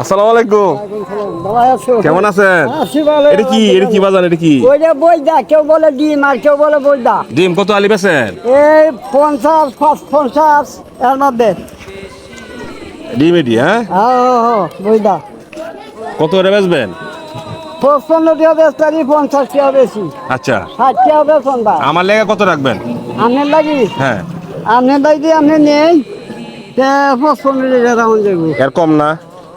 আসসালামু আলাইকুম। কেমন আছেন? এটা কি? এটা কি বাজান এটা কি? ওইটা বইদা কেউ বলে ডিম আর কেউ বলে বইদা ডিম কত আলি বেছেন এই পঞ্চাশ পাঁচ পঞ্চাশ এর মধ্যে। ডিম এটি হ্যাঁ? হ্যাঁ বইদা কত করে বেচবেন? পঁচপন্ন টাকা বেচতারি পঞ্চাশ টাকা বেশি। আচ্ছা। ষাট টাকা বেতন আমার লেগে কত রাখবেন? আপনার লাগি? হ্যাঁ। আপনার লাগি আপনি নেই। পঁচপন্ন দেবো। এর কম না?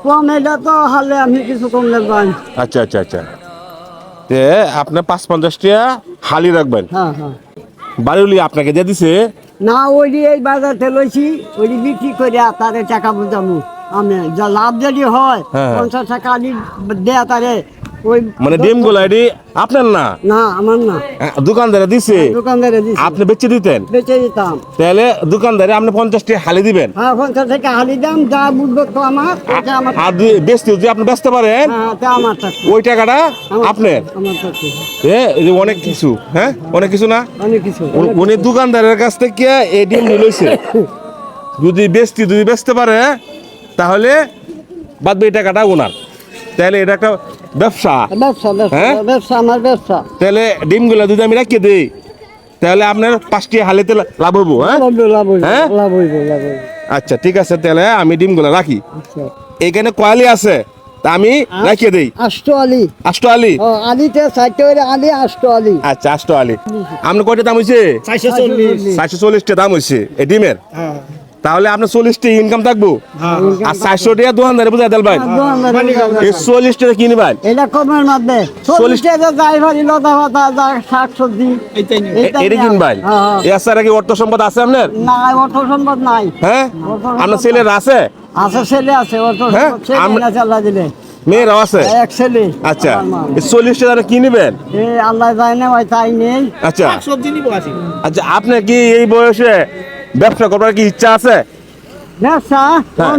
কম এটা তো হালে আপনি কিছু কম দেখবেন আচ্ছা আচ্ছা আচ্ছা। তে আপনি পাঁচ পঞ্চাশ টাকা হালি রাখবেন। হ্যাঁ হ্যাঁ। বাড়িউলি আপনাকে দিয়ে দিছে। না ওই এই বাজারতে লইছি ওই বিক্রি করে তারে টাকা বুঝামু। আমি যা লাভ যদি হয় হ্যাঁ। পঞ্চাশ টাকা আনি দেয়া তারে মানে ডিমগুলা এটি আপনার না? না আমার না। হ্যাঁ, দোকানদারে দিছে? দোকানদারে দিছি। আপনি বেচে দিতেন? বেচে দিতাম। তাহলে দোকানদারে আপনি পঞ্চাশ টাকা হালি দিবেন। হ্যাঁ পঞ্চাশ টাকা হালি দাম যা বুঝব তো আমার আমার আর যদি বেচতে যদি আপনি বেচতে পারেন হ্যাঁ তা আমার থাকবে ওই টাকাটা আপনার। আমার থাকবে এ যে অনেক কিছু হ্যাঁ? অনেক কিছু না? অনেক কিছু উনি- উনি দোকানদারের কাছ থেকে এই ডিম লইছে। যদি বেচতি যদি বেচতে পারে তাহলে বাদ বাকি টাকাটা ওনার। তাহলে এটা একটা ব্যবসা। ব্যবসা ব্যবসা হ্যাঁ? আমার ব্যবসা। তাহলে ডিমগুলো যদি আমি রাখিয়ে দিই তাহলে আপনার পাঁচটি হালিতে লাভ হব হ্যাঁ? হ্যাঁ? লাভ হইবো, লাভ হইবো। আচ্ছা ঠিক আছে তাহলে আমি ডিমগুলো রাখি। আচ্ছা। এখানে কয়ালি আছে তা আমি রাখিয়ে দিই। আষ্ট আলি। আষ্ট আলি? ও আলিতে চারটে আলি আষ্ট আলি। আচ্ছা আষ্ট আলি। আপনার কয়টা দাম হয়েছে চারশো চল্লিশ। চারশো চল্লিশটা দাম হয়েছে এই ডিমের? হ্যাঁ। তাহলে আপনার চল্লিশটা ইনকাম থাকব? আর চারশো টাকা দোকানদারে বুঝাই দেন ভাই। এই চল্লিশ টাকা কিনে ভাই? এটা কমের মধ্যে। চল্লিশ টাকা যাই ভারি লতা পাতা শাক সবজি এটা কিন ভাই? হ্যাঁ, হ্যাঁ। এছাড়া কি অর্থ সম্পদ আছে আপনার? না অর্থ সম্পদ নাই। হ্যাঁ? আপনার ছেলের আছে? আছে ছেলে আছে অর্থ হ্যাঁ, সম্পদ ছেলে দিলে। আছে? এক ছেলে। আচ্ছা চল্লিশ টাকা কি নেবেন? আল্লাহ ভাই তাই নেই। আচ্ছা। আচ্ছা আপনার কি এই বয়সে ব্যবসা করবার কি ইচ্ছা আছে?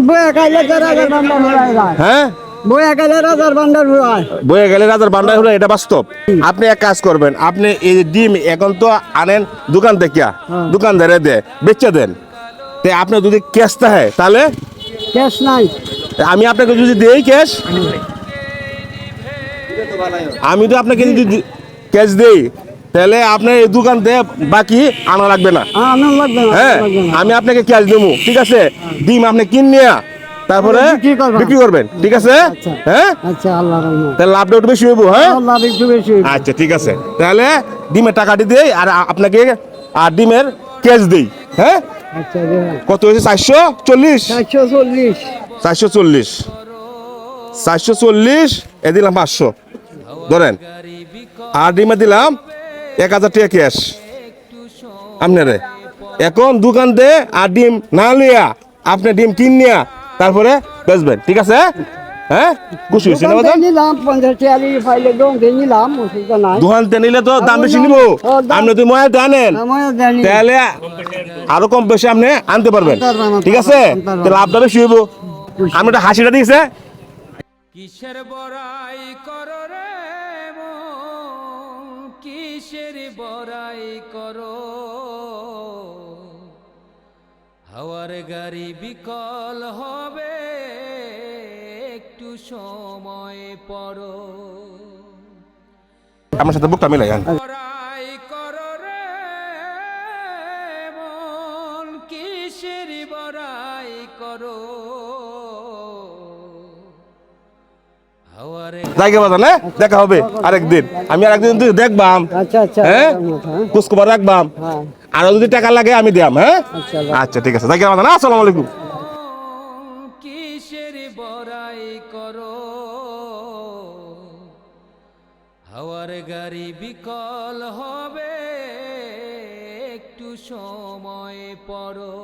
বইয়া রাজার হ্যাঁ বইয়া রাজার বান্ডার হয় গেলে রাজার বান্ডার হলো এটা বাস্তব। আপনি এক কাজ করবেন আপনি এই ডিম এখন তো আনেন দোকান থেকে দোকানদারে দে বেচে দেন। তে আপনি যদি ক্যাশ থাকে তাহলে? ক্যাশ নাই। আমি আপনাকে যদি দেই ক্যাশ? আমি তো আপনাকে যদি ক্যাশ দেই। তাহলে আপনার এই দোকান থেকে বাকি আনা লাগবে না। লাগবে হ্যাঁ আমি আপনাকে ক্যাশ দেবো ঠিক আছে? ডিম আপনি কিন নিয়ে তারপরে বিক্রি করবেন। ঠিক আছে? আচ্ছা। হ্যাঁ? আচ্ছা আল্লাহ তাহলে লাভটা একটু বেশি হইব হ্যাঁ? আল্লাহ একটু বেশি আচ্ছা ঠিক আছে। তাহলে ডিমের টাকাটি দেই আর আপনাকে আর ডিমের ক্যাশ দেই হ্যাঁ? আচ্ছা কত হয়েছে? চারশো চল্লিশ? চারশো চল্লিশ। চারশো চল্লিশ। চারশো চল্লিশ এ দিলাম পাঁচশো। ধরেন। আর ডিমে দিলাম এক হাজার টাকা ক্যাশ আপনারে। এখন দোকান দে আর ডিম না লিয়া আপনি ডিম কিন নিয়া তারপরে বেচবেন। ঠিক আছে? হ্যাঁ? খুশি হয়েছে না দোকান তে নিলে তো দাম বেশি নিব। দাম- আপনি তো ময়া আনেন। তাহলে আরও কম বেশি আপনি আনতে পারবেন। ঠিক আছে? লাভটা বেশি হইব। আপনি একটা হাসিটা দিয়েছে কিসের বড়াই করো? কিসের বড়াই করো। হাওয়ার গাড়ি বিকল হবে একটু সময় পড়ো। আমার সাথে বুকটা মিলাই বড়াই করো রে মন কিসের বড়াই করো? জায়গা বাজান হ্যাঁ? দেখা হবে আরেকদিন। আমি আরেকদিন তুই দেখবাম। আচ্ছা আচ্ছা। হ্যাঁ? হ্যাঁ রাখবাম। হ্যাঁ। আরও যদি টাকা লাগে আমি দিয়াম হ্যাঁ? আচ্ছা আচ্ছা ঠিক আছে। জায়গা বাজান আসসালামু আলাইকুম। কিসের বড়াই করো? হাওয়ার গাড়ি বিকল হবে একটু সময় পড়ো।